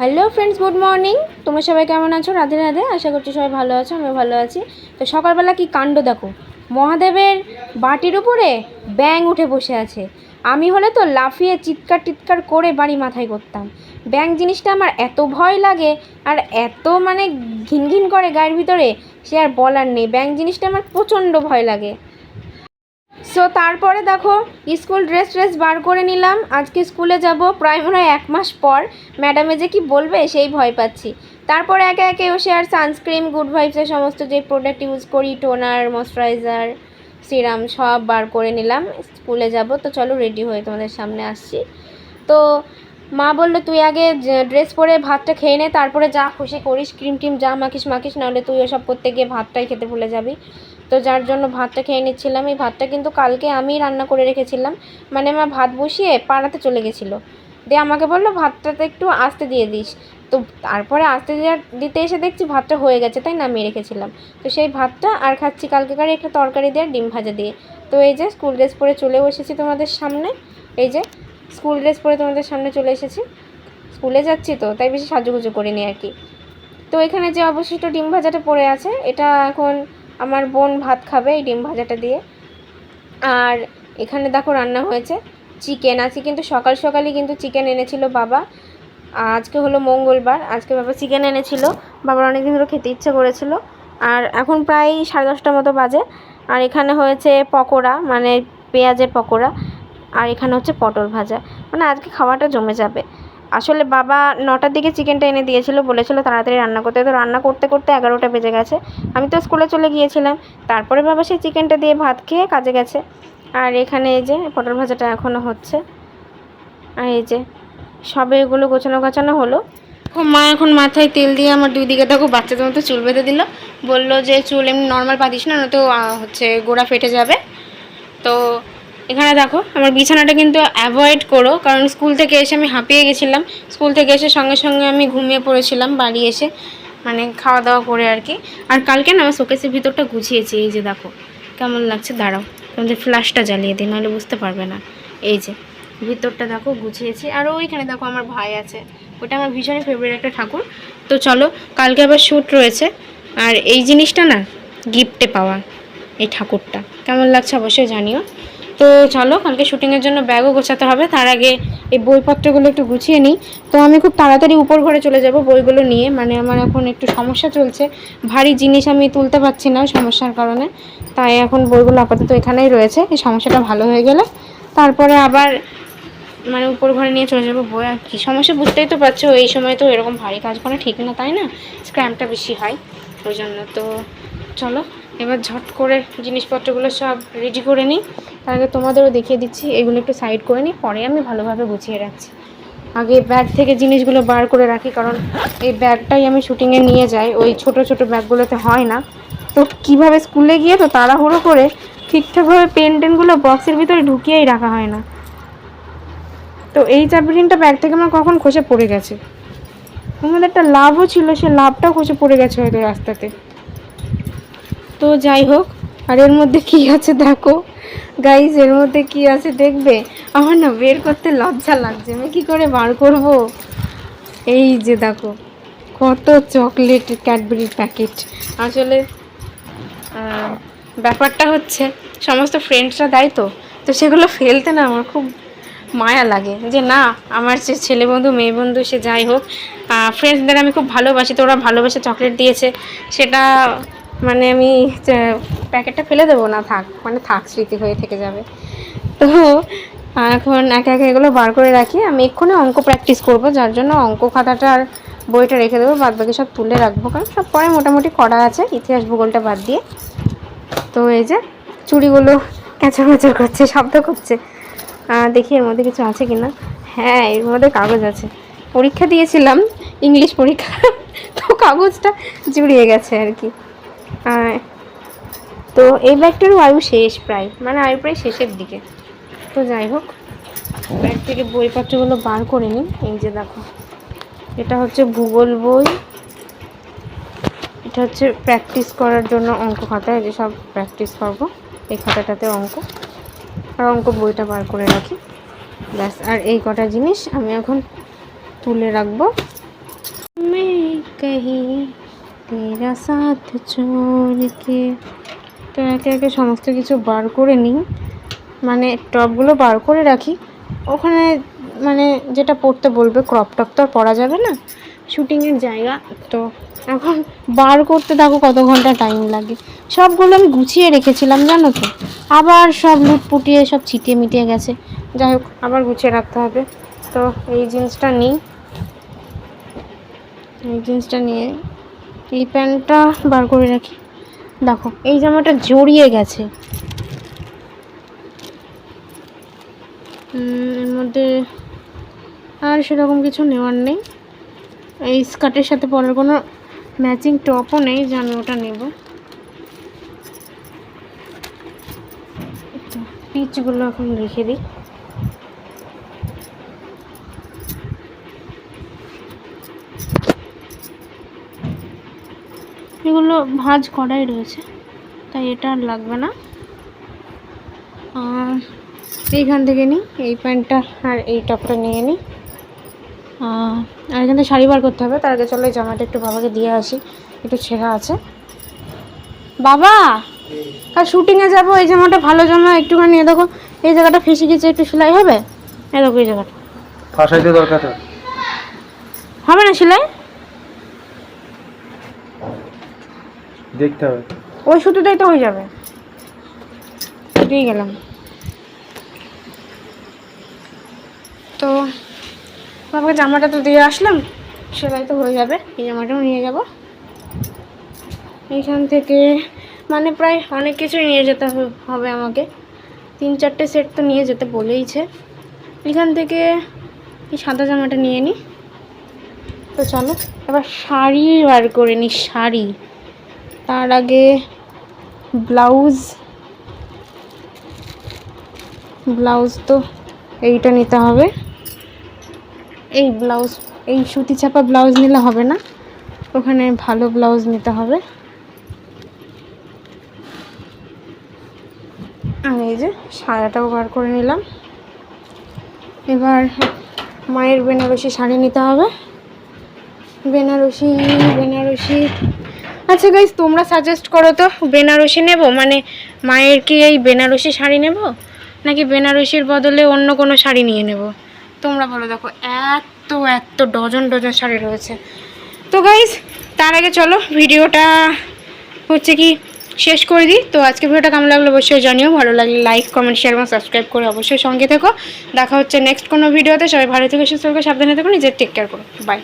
Hello friends good morning তোমরা সবাই কেমন আছো? রাধে রাধে, আশা করছি সবাই ভালো আছো, আমিও ভালো আছি। তো সকালবেলা কি কাণ্ড দেখো? মহাদেবের বাটির উপরে ব্যাং উঠে বসে আছে। আমি হলে তো লাফিয়ে চিৎকার টিৎকার করে বাড়ি মাথায় করতাম। ব্যাং জিনিসটা আমার এত ভয় লাগে আর এত মানে ঘিন ঘিন করে গায়ের ভিতরে, সে আর বলার নেই। ব্যাং জিনিসটা আমার প্রচণ্ড ভয় লাগে। সো তারপরে দেখো, স্কুল ড্রেস ট্রেস বার করে নিলাম। আজকে স্কুলে যাব প্রায় মনে হয় এক মাস পর। ম্যাডামে যে কি বলবে, সেই ভয় পাচ্ছি। তারপরে একে একে বসে আর সানস্ক্রিন, গুড ভাইবসের সমস্ত যে প্রোডাক্ট ইউজ করি টোনার ময়শ্চারাইজার সিরাম সব বার করে নিলাম। স্কুলে যাব, তো চলো রেডি হয়ে তোমাদের সামনে আসছি। তো মা বলল, তুই আগে ড্রেস পরে ভাতটা খেয়ে নে, তারপরে যা খুশি করিস ক্রিম টিম যা মাখিস মাখিস, নাহলে তুই ওসব করতে গিয়ে ভাতটাই খেতে ভুলে যাবি। তো যার জন্য ভাতটা খেয়ে নিচ্ছিলাম। এই ভাতটা কিন্তু কালকে আমি রান্না করে রেখেছিলাম। মানে মা ভাত বসিয়ে পাড়াতে চলে গেছিল। দিয়ে আমাকে বলল, ভাতটাতে একটু আস্তে দিয়ে দিস। তো তারপরে আস্তে দিতে এসে দেখছি ভাতটা হয়ে গেছে, তাই নামিয়ে রেখেছিলাম। তো সেই ভাতটা আর খাচ্ছি কালকেকারই একটা তরকারি দিয়ে ডিম ভাজা দিয়ে। তো এই যে স্কুল ড্রেস পরে চলে বসেছি তোমাদের সামনে। এই যে স্কুল ড্রেস পরে তোমাদের সামনে চলে এসেছি। স্কুলে যাচ্ছি তো, তাই বেশি সাজুগুজু করিনি আর কি। তো এখানে যে অবশিষ্ট ডিম ভাজাটা পড়ে আছে, এটা এখন আমার বোন ভাত খাবে এই ডিম ভাজাটা দিয়ে। আর এখানে দেখো রান্না হয়েছে চিকেন। আজকে কিন্তু সকাল সকালই কিন্তু চিকেন এনেছিল বাবা। আজকে হলো মঙ্গলবার, আজকে বাবা চিকেন এনেছিল। বাবার অনেকদিন ধরে খেতে ইচ্ছে করেছিল। আর এখন প্রায় সাড়ে দশটার মতো বাজে। আর এখানে হয়েছে পকোড়া মানে পেঁয়াজের পকোড়া। আর এখানে হচ্ছে পটল ভাজা। মানে আজকে খাওয়াটা জমে যাবে। আসলে বাবা নটার দিকে চিকেনটা এনে দিয়েছিল, বলেছিল তাড়াতাড়ি রান্না করতে। তো রান্না করতে করতে এগারোটা বেজে গেছে। আমি তো স্কুলে চলে গিয়েছিলাম। তারপরে বাবা সেই চিকেনটা দিয়ে ভাত খেয়ে কাজে গেছে। আর এখানে এই যে পটল ভাজাটা এখনও হচ্ছে। আর এই যে সবে এগুলো গোছানো গাছানো হলো। মা এখন মাথায় তেল দিয়ে আমার দুই দিকে দেখো বাচ্চাদের মতো চুল বেঁধে দিল। বলল যে, চুল এমনি নর্মাল পাতিস না তো হচ্ছে গোড়া ফেটে যাবে। তো এখানে দেখো, আমার বিছানাটা কিন্তু অ্যাভয়েড করো, কারণ স্কুল থেকে এসে আমি হাঁপিয়ে গেছিলাম। স্কুল থেকে এসে সঙ্গে সঙ্গে আমি ঘুমিয়ে পড়েছিলাম বাড়ি এসে মানে খাওয়া দাওয়া করে আর কি। আর কালকে না, আমার শোকেসের ভিতরটা গুছিয়েছি, এই যে দেখো, কেমন লাগছে, দাঁড়াও, তোমাদের ফ্ল্যাশটা জ্বালিয়ে দিই, নাহলে বুঝতে পারবে না। এই যে, ভিতরটা দেখো, গুছিয়েছি, আর ওইখানে দেখো আমার ভাই আছে, ওটা আমার ভীষণই ফেভারিট একটা ঠাকুর। তো চলো, কালকে আবার শ্যুট রয়েছে, আর এই জিনিসটা না গিফটে পাওয়া, এই ঠাকুরটা। কেমন লাগছে অবশ্যই জানিও। তো চলো, কালকে শুটিংয়ের জন্য ব্যাগও গোছাতে হবে। তার আগে এই বইপত্রগুলো একটু গুছিয়ে নিই। তো আমি খুব তাড়াতাড়ি উপর ঘরে চলে যাব বইগুলো নিয়ে। মানে আমার এখন একটু সমস্যা চলছে। ভারী জিনিস আমি তুলতে পারছি না সমস্যার কারণে। তাই এখন বইগুলো আপাতত এখানেই রয়েছে। এই সমস্যাটা ভালো হয়ে গেলে তারপরে আবার মানে উপর ঘরে নিয়ে চলে যাব বই। আর কি সমস্যা বুঝতেই তো পারছ, এই সময় তো এরকম ভারী কাজ করা ঠিক না, তাই না? স্ক্র্যামটা বেশি হয় ওই জন্য। তো চলো, এবার ঝট করে জিনিসপত্রগুলো সব রেডি করে নিই। তার আগে তোমাদেরও দেখিয়ে দিচ্ছি, এগুলো একটু সাইড করে নিই, পরে আমি ভালোভাবে গুছিয়ে রাখছি। আগে ব্যাগ থেকে জিনিসগুলো বার করে রাখি, কারণ এই ব্যাগটাই আমি শুটিংয়ে নিয়ে যাই, ওই ছোট ছোট ব্যাগগুলোতে হয় না। তো কীভাবে স্কুলে গিয়ে তো তাড়াহুড়ো করে ঠিকঠাকভাবে পেন টেনগুলো বক্সের ভিতরে ঢুকিয়েই রাখা হয় না। তো এই চাবিরিনটা ব্যাগ থেকে আমার কখন খসে পড়ে গেছে? আমাদের একটা লাভও ছিল, সে লাভটাও খসে পড়ে গেছে হয়তো রাস্তাতে। তো যাই হোক, আর এর মধ্যে কি আছে দেখো? গাইজ এর মধ্যে কি আছে দেখবে? আমার না বের করতে লজ্জা লাগছে। আমি কি করে বার করব? এই যে দেখো, কত চকলেট ক্যাডবেরির প্যাকেট আসলে ব্যাপারটা হচ্ছে, সমস্ত ফ্রেন্ডসরা দেয় তো তো সেগুলো ফেলতে না আমার খুব মায়া লাগে। যে না, আমার যে ছেলে বন্ধু, মেয়ে বন্ধু, সে যাই হোক ফ্রেন্ডসদের আমি খুব ভালোবাসি, তো ওরা ভালোবেসে চকলেট দিয়েছে। সেটা মানে আমি প্যাকেটটা ফেলে দেবো না, থাক মানে থাক, স্মৃতি হয়ে থেকে যাবে। তো এখন একে একে এগুলো বার করে রাখি, আমি এক্ষুনি অঙ্ক প্র্যাকটিস করব, যার জন্য অঙ্ক খাতাটা আর বইটা রেখে দেবো বাদ বাকি সব তুলে রাখব, কারণ সব পরে মোটামুটি করা আছে, ইতিহাস ভূগোলটা বাদ দিয়ে। তো এই যে চুড়িগুলো ক্যাচা ম্যাচা করছে, শব্দ করছে। দেখি এর মধ্যে কিছু আছে কি না হ্যাঁ এর মধ্যে কাগজ আছে। পরীক্ষা দিয়েছিলাম, ইংলিশ পরীক্ষা, তো কাগজটা জুড়িয়ে গেছে আর কি। তো এই ব্যাগটারও আয়ু শেষ প্রায় মানে আয়ু প্রায় শেষের দিকে। তো যাই হোক, ব্যাগ থেকে বইপত্রগুলো বার করে নিই। এই যে দেখো, এটা হচ্ছে ভূগোল বই, এটা হচ্ছে প্র্যাকটিস করার জন্য অঙ্ক খাতা, এই যে সব প্র্যাকটিস করব এই খাতাটাতে অঙ্ক। আর অঙ্ক বইটা বার করে রাখি। ব্যাস, আর এই কটা জিনিস আমি এখন তুলে রাখব। মেয়ে কাহি মেরা সাথ চলকে তো একে একে সমস্ত কিছু বার করে নিই। মানে টপগুলো বার করে রাখি। ওখানে মানে যেটা পড়তে বলবে ক্রপ টপ তো আর পরা যাবে না। শ্যুটিংয়ের জায়গা। তো এখন বার করতে দেখো কত ঘণ্টা টাইম লাগে। সবগুলো আমি গুছিয়ে রেখেছিলাম, জানো তো। আবার সব লুটপুটিয়ে সব ছিটিয়ে মিটিয়ে গেছে। যাই হোক, আবার গুছিয়ে রাখতে হবে। তো এই জিন্সটা নিই। এই জিন্সটা নিয়ে এই প্যান্টটা বার করে রাখি। দেখো, এই জামাটা জড়িয়ে গেছে। এর মধ্যে আর সেরকম কিছু নেওয়ার নেই। এই স্কার্টের সাথে পরার কোনো ম্যাচিং টপও নেই, যে আমি ওটা নেব। পিচগুলো এখন রেখে দিই। এগুলো ভাঁজ করাই রয়েছে তাই এটা আর লাগবে না। আর এইখান থেকে নিই এই প্যান্টটা আর এই টপটা নিয়ে নিই। আর এখান থেকে শাড়ি বার করতে হবে তার আগে চলো এই জামাটা একটু বাবাকে দিয়ে আসি একটু ছেঁড়া আছে। বাবা আর শুটিংয়ে যাব এই জামাটা ভালো জামা একটুখানি এ দেখো এই জায়গাটা ফেসে গেছে একটু সেলাই হবে? এ দেখো এই জায়গাটা। ফাঁসাইতে দরকার হবে না সেলাই? দেখতে হবে। ওই সুতোটাই তো হয়ে যাবে। দিয়ে গেলাম। তো বাবাকে জামাটা তো দিয়ে আসলাম, সেলাই তো হয়ে যাবে, এই জামাটাও নিয়ে যাব। এইখান থেকে মানে প্রায় অনেক কিছুই নিয়ে যেতে হবে- হবে আমাকে। তিন চারটে সেট তো নিয়ে যেতে বলেইছে। এখান থেকে এই সাদা জামাটা নিয়ে নিই তো চলো, এবার শাড়ি বার করে নিই শাড়ি। তার আগে ব্লাউজ। ব্লাউজ তো এইটা নিতে হবে। এই ব্লাউজ, এই সুতি ছাপা ব্লাউজ নিলে হবে না। ওখানে ভালো ব্লাউজ নিতে হবে। আর এই যে সায়াটাও বার করে নিলাম। এবার মায়ের বেনারসি শাড়ি নিতে হবে। বেনারসি বেনারসি আচ্ছা গাইজ তোমরা সাজেস্ট করো তো, বেনারসি নেব? মানে মায়ের কি এই বেনারসি শাড়ি নেব? নাকি বেনারসির বদলে অন্য কোনো শাড়ি নিয়ে নেব? তোমরা বলো দেখো, এত এত ডজন ডজন শাড়ি রয়েছে। তো গাইজ তার আগে চলো, ভিডিওটা হচ্ছে কি, শেষ করে দিই। তো আজকে ভিডিওটা কেমন লাগল অবশ্যই জানিও। ভালো লাগলে লাইক কমেন্ট শেয়ার এবং সাবস্ক্রাইব করে অবশ্যই সঙ্গে থেকো। দেখা হচ্ছে নেক্সট কোনো ভিডিওতে। সবাই ভালো থেকে, সুস্থ সাবধানে থেকো, নিজের টেক কেয়ার করো। বাই